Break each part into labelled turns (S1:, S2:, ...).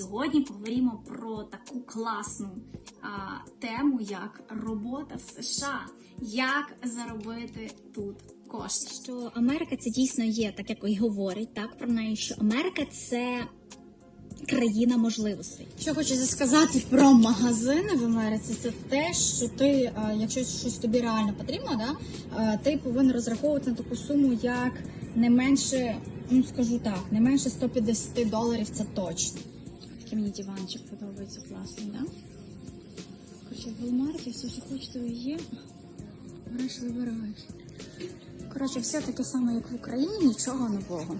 S1: сьогодні поговоримо про таку класну а, тему, як робота в США. Як заробити тут кошти?
S2: що Америка це дійсно є, так як і говорить так про неї, що Америка це країна можливостей.
S3: Що хочу сказати про магазини в Америці, це те, що ти, е, якщо щось тобі реально потрібно, да, е, ти повинен розраховувати на таку суму, як не менше, ну скажу так, не менше 150 доларів, це точно.
S2: Такий мені диванчик подобається класний, да? Короче, в Walmart все, що і є. Береш, вибираєш.
S3: Коротше, все таке саме, як в Україні, нічого нового.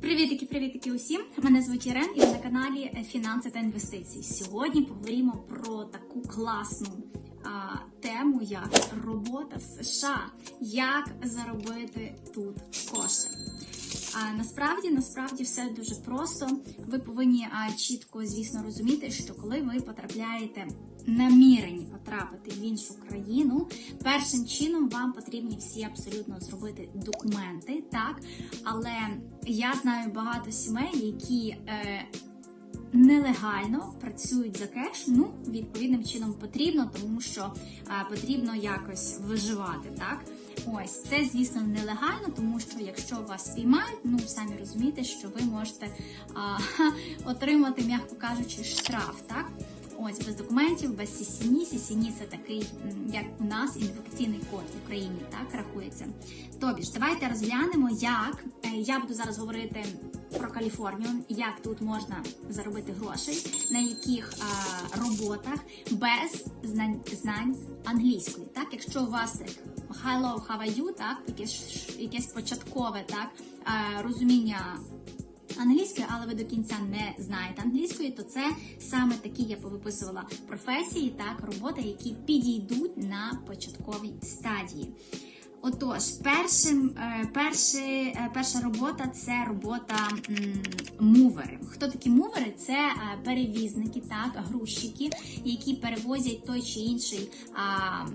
S1: Привітики, привітики усім! Мене звуть Ірен і ви на каналі Фінанси та інвестиції. Сьогодні поговоримо про таку класну тему, робота в США. Як заробити тут кошти. А насправді, насправді все дуже просто. Ви повинні а, чітко, звісно, розуміти, що коли ви потрапляєте намірені потрапити в іншу країну, першим чином вам потрібні всі абсолютно зробити документи, так. Але я знаю багато сімей, які е, нелегально працюють за кеш. Ну, відповідним чином потрібно, тому що е, потрібно якось виживати, так. Ось це, звісно, нелегально, тому що якщо вас спіймають, ну самі розумієте, що ви можете а, отримати, м'яко кажучи, штраф, так? Ось без документів, без сісіні. Сісіні це такий, як у нас, ідентифікаційний код в Україні, так рахується. Тобі ж, давайте розглянемо, як е, я буду зараз говорити про Каліфорнію, як тут можна заробити грошей, на яких а, роботах без знань, знань англійської. Так, якщо у вас так, hello, how are you, так, якесь, якесь початкове так, розуміння англійської, але ви до кінця не знаєте англійської, то це саме такі я повиписувала професії, так, роботи, які підійдуть на початковій стадії. Отож, першим, е, перший, е, перша робота це робота мувери. Хто такі мувери? Це е, перевізники, так, грузчики, які перевозять той чи інший. А,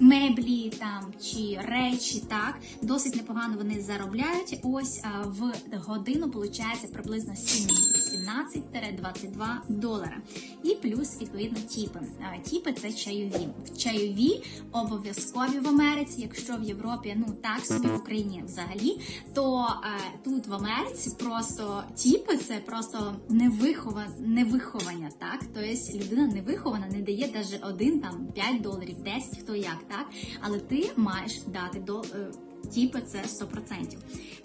S1: Меблі там чи речі, так досить непогано вони заробляють. Ось в годину виходить приблизно 17-22 долара. І плюс відповідно тіпи. Тіпи це чайові. Чайові обов'язкові в Америці. Якщо в Європі ну так собі в Україні взагалі, то е, тут в Америці просто тіпи це просто невихова, невиховання. Так, тобто людина невихована, не дає навіть один там 5 доларів, 10, хто як так, але ти маєш дати до. Тіпи це 100%.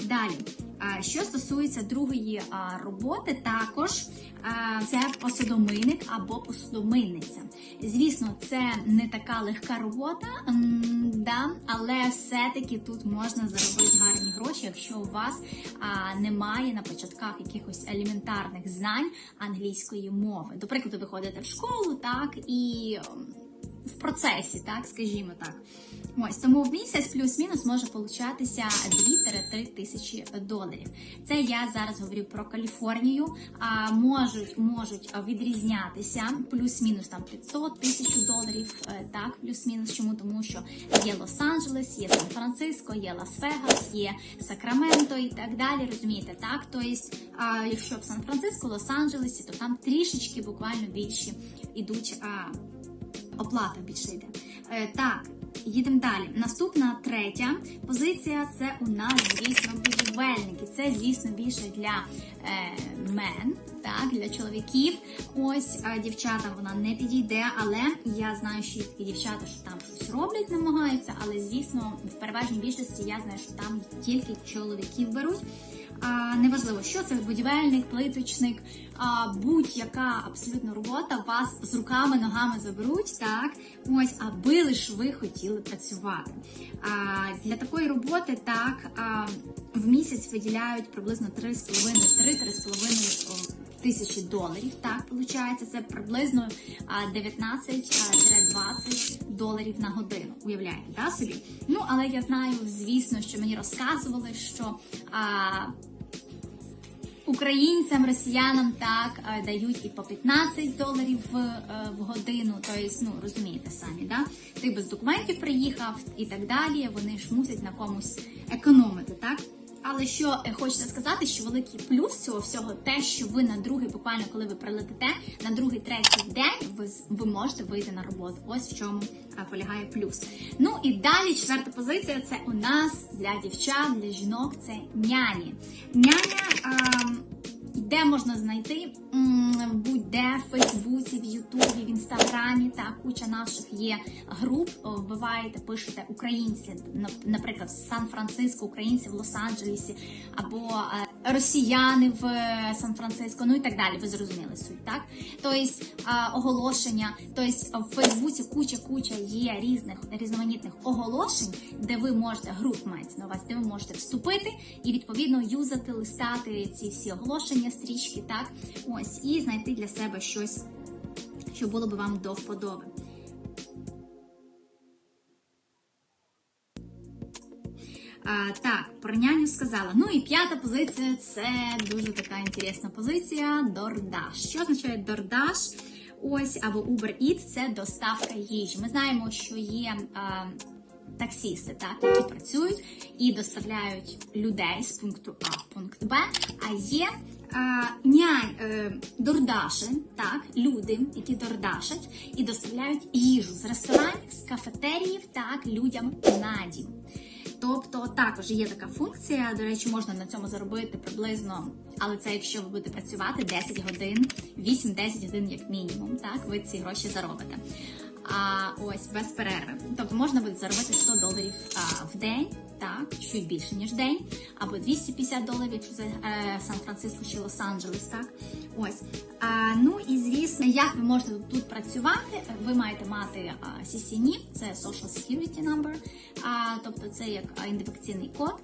S1: Далі, що стосується другої роботи, також це посудомийник або посудомийниця. Звісно, це не така легка робота, да, але все-таки тут можна заробити гарні гроші, якщо у вас немає на початках якихось елементарних знань англійської мови. До прикладу, ви ходите в школу, так і. В процесі, так скажімо так. Ось тому в місяць плюс-мінус може получатися 2-3 тисячі доларів. Це я зараз говорю про Каліфорнію. А можуть можуть відрізнятися плюс-мінус там 500 тисяч доларів. е, Так, плюс-мінус. Чому тому, що є Лос-Анджелес, є Сан-Франциско, є Лас-Вегас, є Сакраменто і так далі. Розумієте, так? Тобто, якщо в Сан-Франциско, Лос-Анджелесі, то там трішечки буквально більші ідуть. Оплата більше йде. Е, так, їдемо далі. Наступна третя позиція це у нас, звісно, будівельники. Це, звісно, більше для е, мен, так, для чоловіків. Ось е, дівчатам вона не підійде, але я знаю, що є такі дівчата, що там щось роблять, намагаються, але звісно, в переважній більшості я знаю, що там тільки чоловіків беруть. Неважливо, що це будівельник, плиточник, будь-яка абсолютно робота вас з руками, ногами заберуть, так ось, аби лише ви хотіли працювати. А, для такої роботи так в місяць виділяють приблизно 3,5-3,5 тисячі доларів. Так, виходить, це приблизно а, 19-20 доларів на годину. Уявляєте, да, собі? Ну, але я знаю, звісно, що мені розказували, що. А, Українцям, росіянам так е, дають і по 15 доларів в, е, в годину. Тобто, ну розумієте самі, да? Ти без документів приїхав і так далі. Вони ж мусять на комусь економити, так? Але що е, хочеться сказати, що великий плюс цього всього те, що ви на другий, буквально коли ви прилетите, на другий, третій день ви, ви можете вийти на роботу. Ось в чому е, полягає плюс. Ну і далі четверта позиція це у нас для дівчат, для жінок це няні. Няня. ем, де можна знайти будь-де в Фейсбуці, в Ютубі, в Інстаграмі та куча наших є груп. Вбиваєте, пишете українці, нап- наприклад, в Сан-Франциско, українці в Лос-Анджелесі, або е, росіяни в е, Сан-Франциско, ну і так далі. Ви зрозуміли суть, так? Тобто оголошення, тобто в Фейсбуці куча-куча є різних різноманітних оголошень, де ви можете груп мається на увазі, де ви можете вступити і відповідно юзати, листати ці всі оголошення, стрічки, так ось і знайти для себе щось, що було би вам до вподоби. Так, про няню сказала. Ну і п'ята позиція це дуже така інтересна позиція. DoorDash. Що означає DoorDash? Ось або Uber Eats – це доставка їжі. Ми знаємо, що є. А, Таксісти, так, які працюють і доставляють людей з пункту А в пункт Б. А є а, нянь, е, дордаші, так, люди, які дордашать і доставляють їжу з ресторанів, з кафетеріїв, так, людям на дім. Тобто також є така функція. До речі, можна на цьому заробити приблизно, але це якщо ви будете працювати 10 годин, 8-10 годин як мінімум. Так, ви ці гроші заробите. А ось без перерви. Тобто можна буде заробити 100 доларів а, в день, так, чуть більше ніж день, або 250 доларів, це е, Сан-Франциско чи Лос-Анджелес, так. Ось. А, ну і звісно, як ви можете тут працювати, ви маєте мати а, CCNI, це Social Security Number, а, тобто це як а, код,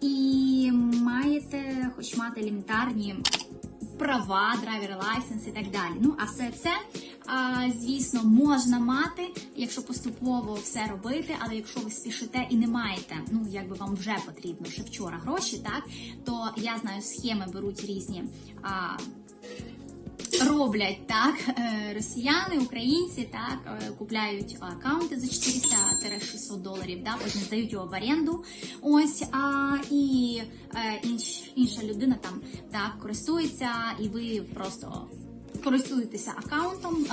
S1: і маєте хоч мати елементарні права, драйвер лайсенс і так далі. Ну, а все це, звісно, можна мати, якщо поступово все робити, але якщо ви спішите і не маєте, ну якби вам вже потрібно ще вчора гроші, так то я знаю, схеми беруть різні. А, Роблять так е, росіяни, українці так е, купляють аккаунти за 400-600 доларів, да, потім здають його в оренду. Ось а і е, інш, інша людина там так користується, і ви просто користуєтеся аккаунтом,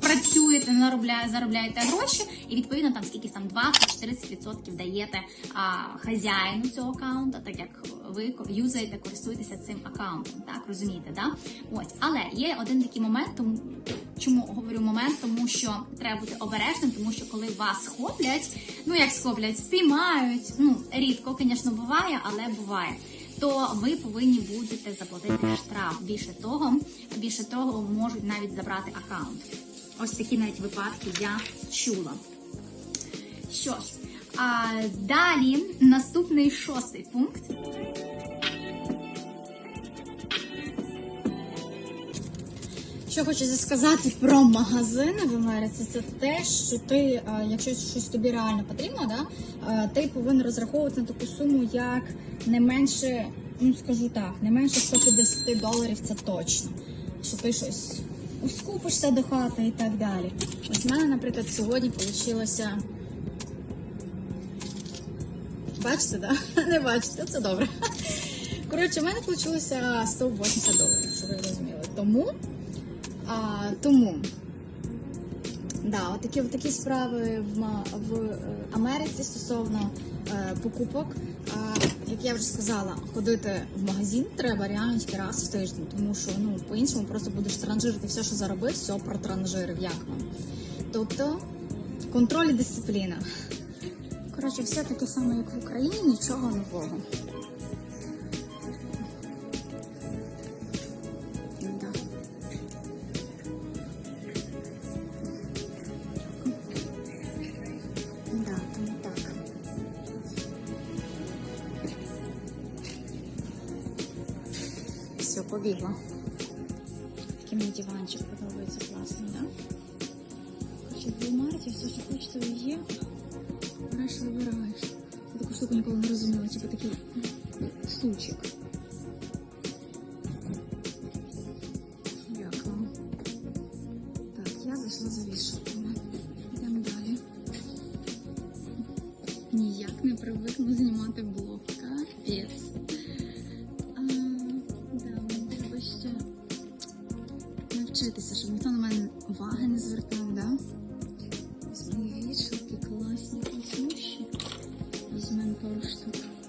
S1: працюєте, заробляєте гроші, і відповідно там скільки там 20-40% даєте а, хазяїну цього аккаунта, так як ви юзаєте, користуєтеся цим аккаунтом. Так розумієте, да? Ось, але є один такий момент, тому чому говорю момент, тому що треба бути обережним, тому що коли вас схоплять, ну як схоплять, спіймають. Ну рідко, звісно, буває, але буває. То ви повинні будете заплатити штраф. Більше того, більше того, можуть навіть забрати аккаунт. Ось такі навіть випадки я чула. Що ж, а далі наступний шостий пункт.
S3: Що хочеться сказати про магазини в Америці, це те, що ти, е, якщо щось тобі реально потрібно, да, е, ти повинен розраховувати на таку суму, як не менше, ну скажу так, не менше 150 доларів, це точно. Що ти щось скупишся до хати і так далі. Ось в мене, наприклад, сьогодні вийшло. Бачите, да? Не бачите, це добре. Коротше, в мене вийшло 180 доларів, щоб ви розуміли. Тому а, тому, да, такі, такі справи в, в е, Америці стосовно е, покупок. Як я вже сказала, ходити в магазин треба реально тільки раз в тиждень, тому що ну, по-іншому просто будеш транжирити все, що заробив, все протранжирив, як вам. Тобто контроль і дисципліна. Коротше, все таке саме, як в Україні, нічого нового.
S2: Такий мені диванчик подобається класний, да? Короче, в Walmart все, що хочете, є. Береш, вибираєш. Я таку штуку ніколи не розуміла, типу такий стульчик. Візьмемо пару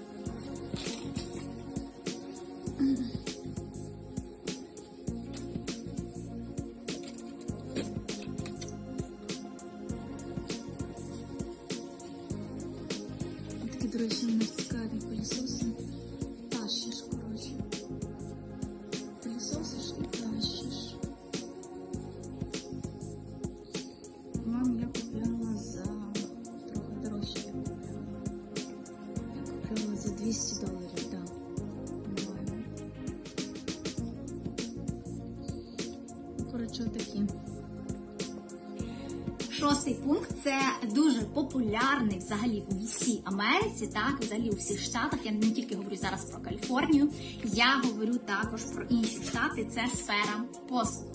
S1: Шостий пункт це дуже популярний взагалі у всій Америці, так взагалі у всіх штатах. Я не тільки говорю зараз про Каліфорнію, я говорю також про інші штати. Це сфера послуг.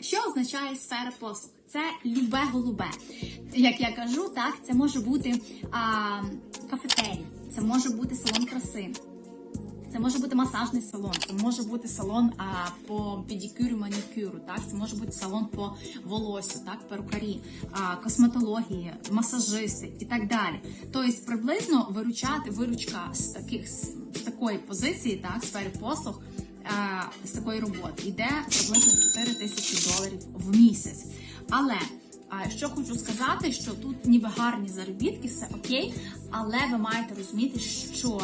S1: Що означає сфера послуг? Це любе голубе. Як я кажу, так це може бути а, кафетерій, це може бути салон краси. Це може бути масажний салон, це може бути салон а, по педикюру, манікюру, так це може бути салон по волосю, так перукарі, а, косметології, масажисти і так далі. Тобто приблизно виручати виручка з таких з, такої позиції, так сфери послуг. З такої роботи йде приблизно 4 тисячі доларів в місяць. Але а що хочу сказати, що тут ніби гарні заробітки, все окей, але ви маєте розуміти, що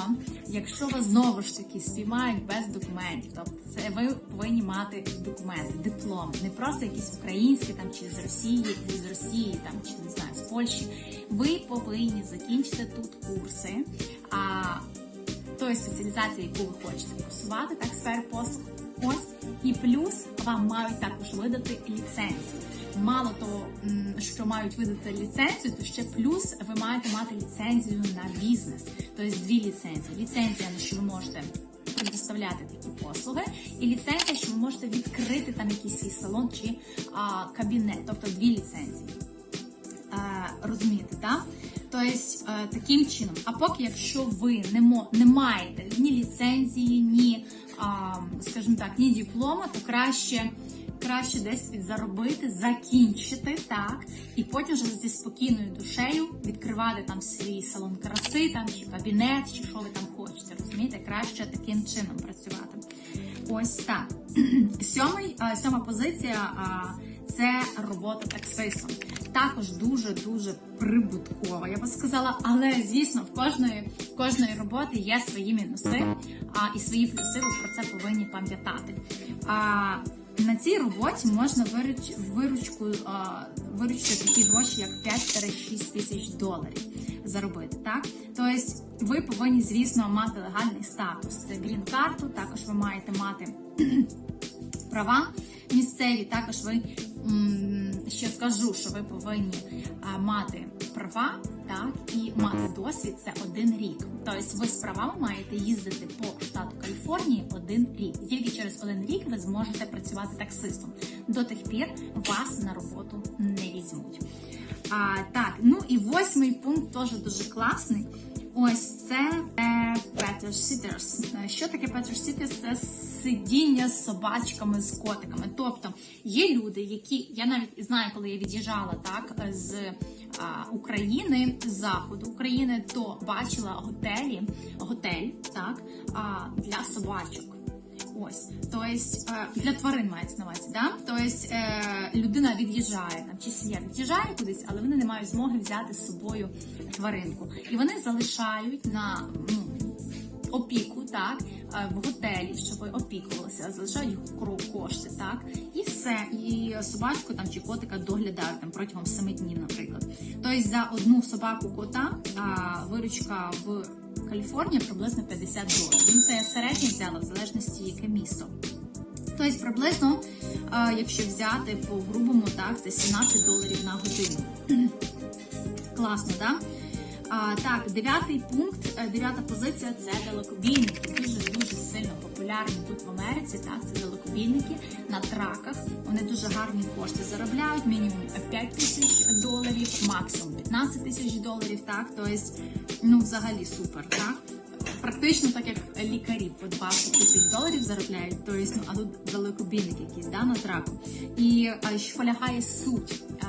S1: якщо вас знову ж таки спіймають без документів, тобто це ви повинні мати документи, диплом, не просто якісь українські там чи з Росії, з Росії там чи не знаю з Польщі. Ви повинні закінчити тут курси. А тої спеціалізації, яку ви хочете просувати, так сфери послуг. Ось і плюс вам мають також видати ліцензію. Мало того, що мають видати ліцензію, то ще плюс ви маєте мати ліцензію на бізнес, тобто дві ліцензії. Ліцензія на що ви можете предоставляти такі послуги, і ліцензія, що ви можете відкрити там якийсь свій салон чи а, кабінет, тобто дві ліцензії. Е, розумієте, так? Тобто е, таким чином. А поки, якщо ви не, мо, не маєте ні ліцензії, ні, скажімо так, ні диплома, то краще. Краще десь підзаробити, закінчити так, і потім вже зі спокійною душею відкривати там свій салон краси, там чи кабінет, чи що ви там хочете. Розумієте, краще таким чином працювати. Ось так. Сьомий, а, сьома позиція це робота таксистом. Також дуже дуже прибуткова. Я би сказала, але звісно, в кожної в кожної роботи є свої мінуси, а і свої плюси. Ви про це повинні пам'ятати. А на цій роботі можна вируч, виручку а, виручити такі гроші, як 5-6 тисяч доларів заробити. Так, тобто ви повинні, звісно, мати легальний статус. Це грін-карту. Також ви маєте мати права місцеві. Також ви ще скажу, що ви повинні мати права, так і мати досвід. Це один рік. Тобто, ви з правами маєте їздити по штату Каліфорнії один рік. І Тільки через один рік ви зможете працювати таксистом. До тих пір вас на роботу не візьмуть. А, так, ну і восьмий пункт теж дуже класний. Ось це е, Better Sitters. Е, Що таке Better Sitters? Це сидіння з собачками, з котиками. Тобто є люди, які я навіть знаю, коли я від'їжджала так з а, України, з заходу України, то бачила готелі, готель так а, для собачок. Ось, тобто е, для тварин мається на увазі, да? Тобто е, людина від'їжджає там чи сім'я від'їжджає кудись, але вони не мають змоги взяти з собою тваринку. І вони залишають на ну, опіку, так, е, в готелі, щоб ви опікувалися, залишають кошти, так, і все. І собачку там чи котика доглядають там протягом 7 днів, наприклад. Тобто за одну собаку кота виручка в Каліфорнії приблизно 50 доларів. Ну, це я середнє взяла, в залежності яке місто. Тобто приблизно, якщо взяти по грубому, так, це 17 доларів на годину. Класно, так? А, так, дев'ятий пункт, е, дев'ята позиція це далекобійники. Дуже дуже сильно популярні тут в Америці. Так, це далекобійники на траках. Вони дуже гарні кошти заробляють. Мінімум 5 тисяч доларів, максимум 15 тисяч доларів. Так, тобто, ну взагалі супер. Так. Практично так як лікарі по 20 тисяч доларів заробляють, тобто, ну, а тут далекобійник якийсь да, на траку. І що полягає суть а,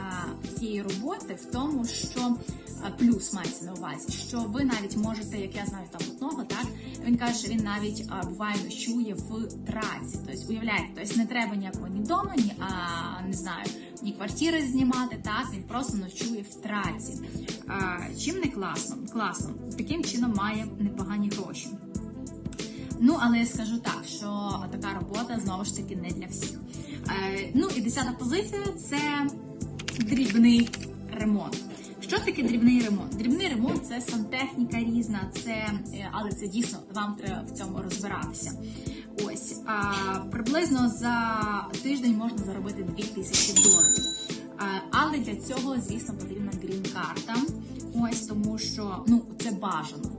S1: цієї роботи в тому, що а, плюс мається на увазі, що ви навіть можете, як я знаю там одного, так він каже, що він навіть а, буває ночує в траці. Тобто, уявляєте, тобто не треба ніякого ні дому, ні а, не знаю, ні квартири знімати. Так він просто ночує в траці. А, чим не класно? Класно. Таким чином має непогані гроші. Ну, але я скажу так, що така робота знову ж таки не для всіх. Е, ну і десята позиція це дрібний ремонт. Що таке дрібний ремонт? Дрібний ремонт це сантехніка різна, це е, але це дійсно вам треба в цьому розбиратися. Ось а, приблизно за тиждень можна заробити 2000 доларів. А, але для цього, звісно, потрібна грін-карта. Ось тому, що ну це бажано.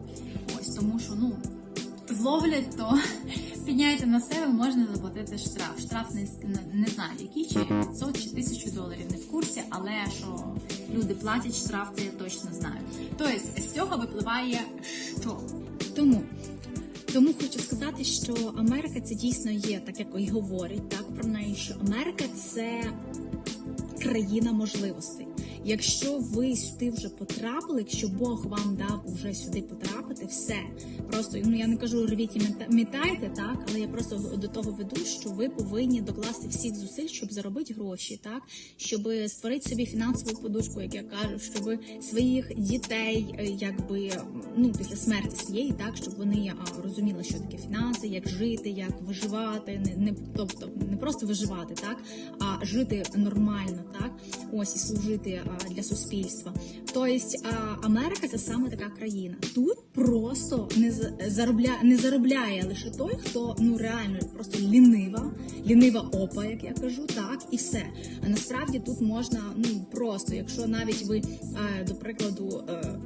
S1: Ось тому, що ну зловлять, то підняйте на себе, можна заплатити штраф. Штраф не, не, знаю, який чи 500 чи 1000 доларів, не в курсі, але що люди платять штраф, це я точно знаю. Тобто з цього випливає що?
S3: Тому. Тому хочу сказати, що Америка це дійсно є, так як і говорить так про неї, що Америка це країна можливостей. Якщо ви сюди вже потрапили, якщо Бог вам дав вже сюди потрапити, все. Просто ну я не кажу рвіть і мітайте, так але я просто до того веду, що ви повинні докласти всіх зусиль, щоб заробити гроші, так щоб створити собі фінансову подушку, як я кажу, щоб своїх дітей, е, якби ну після смерті своєї, так щоб вони розуміли, що таке фінанси, як жити, як виживати, не, не тобто не просто виживати, так а жити нормально, так ось і служити для суспільства. Тобто а, Америка це саме така країна. Тут просто не заробляє, не заробляє лише той, хто ну реально просто лінива, лінива опа, як я кажу, так і все. А насправді тут можна ну просто, якщо навіть ви е, до прикладу. е,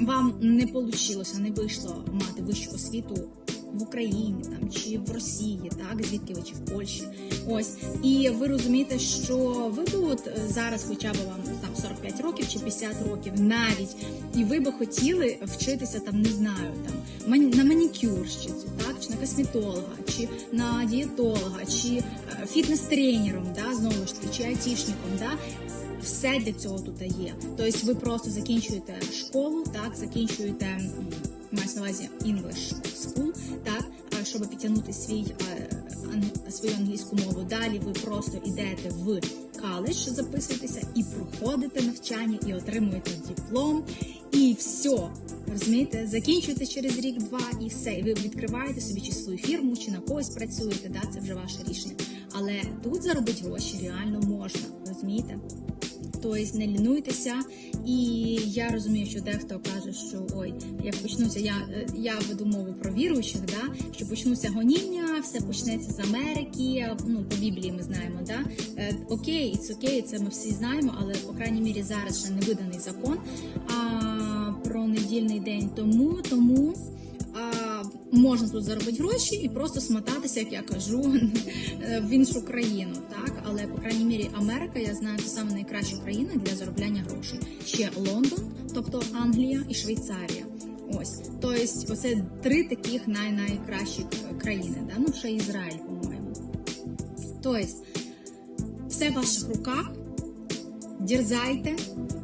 S3: вам не вийшло, не вийшло мати вищу освіту в Україні там чи в Росії, так звідки ви чи в Польщі. Ось і ви розумієте, що ви б от е, зараз, хоча б вам там 45 років чи 50 років, навіть і ви би хотіли вчитися там, не знаю, там на манікюрщицю, так чи на косметолога, чи на дієтолога, чи е, фітнес-тренером, да, знову ж таки, чи айтішником, да. Все для цього тут є. Тобто ви просто закінчуєте школу, так, закінчуєте мається на увазі English School, так, щоб підтягнути свій, е, свою англійську мову. Далі ви просто йдете в коледж, записуєтеся і проходите навчання, і отримуєте диплом, і все. Розумієте, закінчуєте через рік-два і все. І ви відкриваєте собі чи свою фірму, чи на когось працюєте. Да, це вже ваше рішення. Але тут заробити гроші реально можна, розумієте? Тобто не лінуйтеся, і я розумію, що дехто каже, що ой, як почнуться, я, я веду мову про віруючих, да, що почнуться гоніння, все почнеться з Америки. Ну по Біблії ми знаємо, да Е, окей, it's окей, це ми всі знаємо, але по крайній мірі зараз ще не виданий закон а, про недільний день. Тому тому. Можна тут заробити гроші і просто смотатися, як я кажу, в іншу країну, так але по крайній мірі Америка, я знаю, це саме найкраща країна для заробляння грошей. Ще Лондон, тобто Англія і Швейцарія. Ось, тобто, оце три таких най-найкращі країни. Да? Ну ще Ізраїль, по-моєму. Тобто, все в ваших руках. Дерзайте,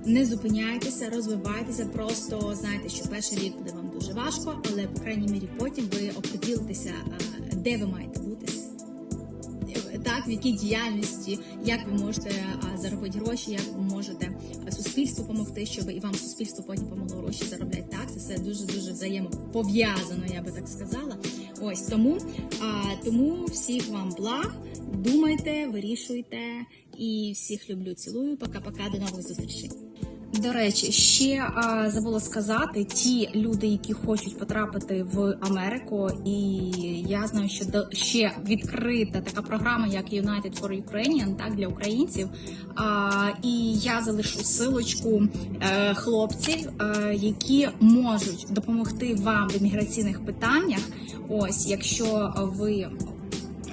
S3: не зупиняйтеся, розвивайтеся. Просто знайте, що перший рік буде вам дуже важко, але по крайній мірі потім ви оприділитеся, е, де ви маєте бути. Так, в якій діяльності, як ви можете заробити гроші, як ви можете а, суспільству допомогти, щоб і вам суспільство потім помогло гроші заробляти. Так, це все дуже дуже взаємопов'язано, я би так сказала. Ось тому, тому всіх вам благ. Думайте, вирішуйте і всіх люблю, цілую. Пока-пока, до нових зустрічей.
S4: До речі, ще а, забула сказати, ті люди, які хочуть потрапити в Америку, і я знаю, що до ще відкрита така програма, як United for Ukrainian, так для українців. А, і я залишу силочку е, хлопців, е, які можуть допомогти вам в імміграційних питаннях. Ось, якщо ви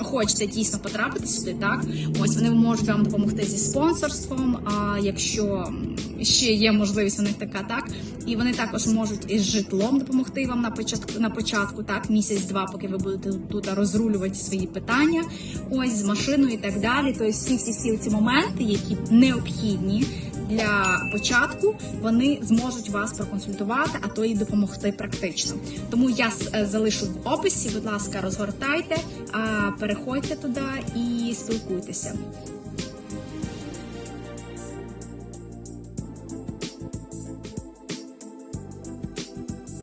S4: хочете дійсно потрапити сюди, так ось вони можуть вам допомогти зі спонсорством. А якщо ще є можливість у них така, так і вони також можуть із житлом допомогти вам на початку на початку, так місяць-два, поки ви будете тут розрулювати свої питання, ось з машиною і так далі. Тобто всі всі всі ці моменти, які необхідні для початку, вони зможуть вас проконсультувати, а то і допомогти практично. Тому я е, залишу в описі. Будь ласка, розгортайте, переходьте туди і спілкуйтеся.